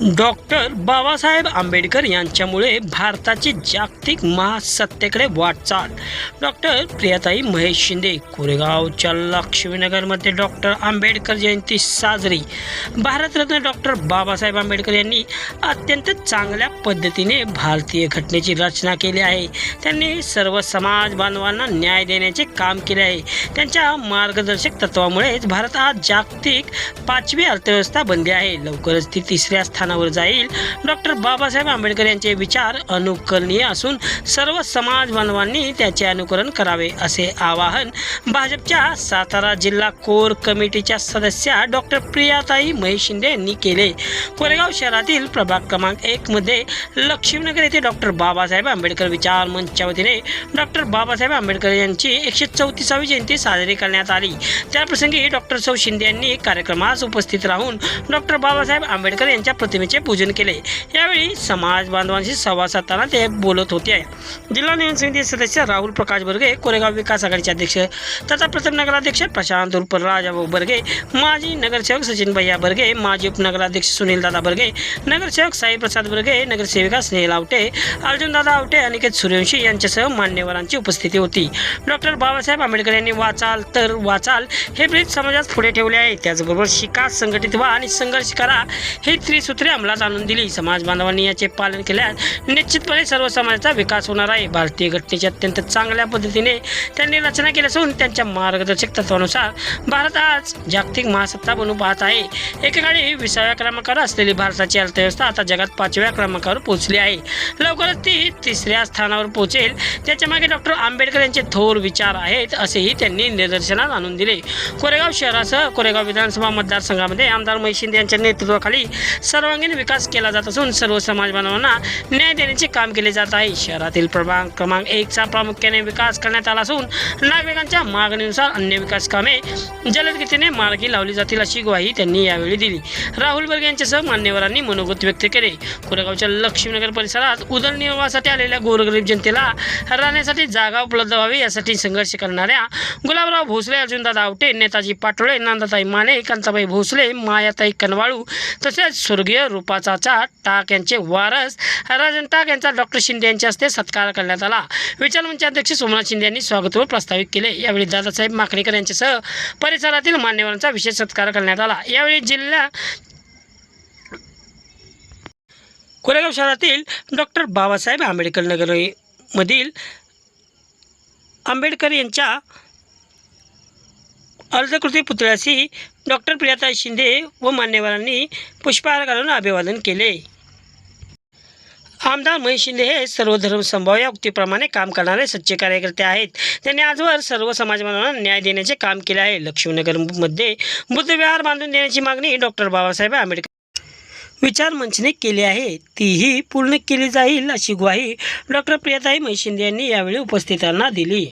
Doctor Babasaheb Ambedkar यांच्यामुळे भारताची जागतिक महासत्तेकडे वाटचाल. डॉक्टर प्रियाताई महेश शिंदे कोरेगावच्या लक्ष्मीनगरमध्ये डॉक्टर आंबेडकर जयंती साजरी. भारतरत्न डॉक्टर बाबासाहेब आंबेडकर यांनी अत्यंत चांगल्या पद्धतीने भारतीय घटनेची रचना केली आहे. त्यांनी सर्व समाज बांधवांना न्याय देण्याचे काम केले आहे. त्यांच्या मार्गदर्शक तत्वामुळेच भारत आज जागतिक पाचवी अर्थव्यवस्था बनली आहे. लवकरच ती तिसऱ्या स्थान स्थानावर जाईल. डॉक्टर बाबासाहेब आंबेडकर यांचे विचार अनुकरणीय असून सर्व समाज बांधवांनी त्याचे अनुकरण करावे असे आवाहन भाजपच्या सातारा जिल्हा कोर कमिटीच्या सदस्या डॉक्टर प्रियाताई महेश शिंदे यांनी केले. कोरेगाव शहरातील प्रभाग क्रमांक एक मध्ये लक्ष्मीनगर येथे डॉक्टर बाबासाहेब आंबेडकर विचार मंचच्या वतीने डॉक्टर बाबासाहेब आंबेडकर यांची एकशे चौतीसावी जयंती साजरी करण्यात आली. त्याप्रसंगी डॉक्टर सौ शिंदे यांनी कार्यक्रमास उपस्थित राहून डॉक्टर बाबासाहेब आंबेडकर यांच्या प्रति प्रतिमेचे पूजन केले. यावेळी समाज बांधवांशी संवाद साधताना ते बोलत होते. जिल्हा नियोजन समिती सदस्य राहुल प्रकाश बर्गे कोरेगाव विकास आघाडीचे अध्यक्ष तथा प्रथम नगराध्यक्ष प्रशांत उर्फ राजाभाऊ बर्गे माजी नगरसेवक सचिन भैया बर्गे माजी उपनगराध्यक्ष सुनील दादा बर्गे नगरसेवक साईप्रसाद बर्गे नगरसेविका स्नेहल आवटे अर्जुन दादा आवटे अनिकेत सूर्यवंशी यांच्यासह मान्यवरांची उपस्थिती होती. डॉक्टर बाबासाहेब आंबेडकर यांनी वाचाल तर वाचाल हे ब्रीज समाजात पुढे ठेवले आहे. त्याचबरोबर शिका संघटित व्हा आणि संघर्ष करा. हे त्रिसूत्रे अंमलात आणून दिली. समाज बांधवांनी याचे पालन केल्यास निश्चितपणे सर्व समाजाचा विकास होणार आहे. भारतीय घटनेची अत्यंत चांगल्या पद्धतीने त्यांनी रचना केली असून त्यांच्या मार्गदर्शक तत्वानुसार भारत आज जागतिक महासत्ता बनू पाहत आहे. एकेकाळी विसाव्या क्रमांकावर असलेली भारताची अर्थव्यवस्था आता जगात पाचव्या क्रमांकावर पोहोचली आहे. लवकरच ती तिसऱ्या स्थानावर पोहोचेल. त्याच्यामागे डॉक्टर आंबेडकर यांचे थोर विचार आहेत असेही त्यांनी निदर्शनात आणून दिले. कोरेगाव शहरासह कोरेगाव विधानसभा मतदारसंघामध्ये आमदार महेश शिंदे यांच्या नेतृत्वाखाली सर्व सर्वांगीण विकास केला जात असून सर्व समाज बांधवांना न्याय देण्याचे काम केले जात आहे. शहरातील प्रभाग क्रमांक एकचा प्रामुख्याने विकास करण्यात आला असून नागरिकांच्या मागणीनुसार अन्य विकास कामे जलदगतीने मार्गी लावली जातील अशी ग्वाही त्यांनी यावेळी दिली. राहुल बर्गे यांच्यासह मान्यवरांनी मनोगत व्यक्त केले. कोरेगावच्या लक्ष्मीनगर परिसरात उदरनिर्वाहासाठी आलेल्या गोरगरीब जनतेला राहण्यासाठी जागा उपलब्ध व्हावी यासाठी संघर्ष करणाऱ्या गुलाबराव भोसले अर्जुनदादा आवटे नेताजी पाटोळे नंदाताई माने कांताबाई भोसले मायाताई कनवाळू तसेच स्वर्गीय रूपाचाचा टाक यांचे वारस राजन टाक यांचा डॉक्टर शिंदे यांच्या हस्ते सत्कार करण्यात आला. विचारमंच अध्यक्ष सोमनाथ शिंदे यांनी स्वागतवर प्रस्तावित केले. यावेळी दादासाहेब माकणेकर यांच्यासह परिसरातील मान्यवरांचा विशेष सत्कार करण्यात आला. यावेळी जिल्हा कोरेगाव शहरातील डॉक्टर बाबासाहेब आंबेडकर नगर मधील आंबेडकर यांच्या अर्धकृती पुतळ्याशी डॉक्टर प्रियाताई शिंदे व मान्यवरांनी पुष्पहार घालून अभिवादन केले. आमदार महेश शिंदे हे सर्वधर्म संभाव या उक्तीप्रमाणे काम करणारे सच्चे कार्यकर्ते आहेत. त्यांनी आजवर सर्व समाजबांधवांना न्याय देण्याचे काम केले आहे. लक्ष्मीनगरमध्ये बुद्धविहार बांधून देण्याची मागणी डॉक्टर बाबासाहेब आंबेडकर विचार मंचने केली आहे. तीही पूर्ण केली जाईल अशी ग्वाही डॉक्टर प्रियाताई महेश शिंदे यांनी यावेळी उपस्थितांना दिली.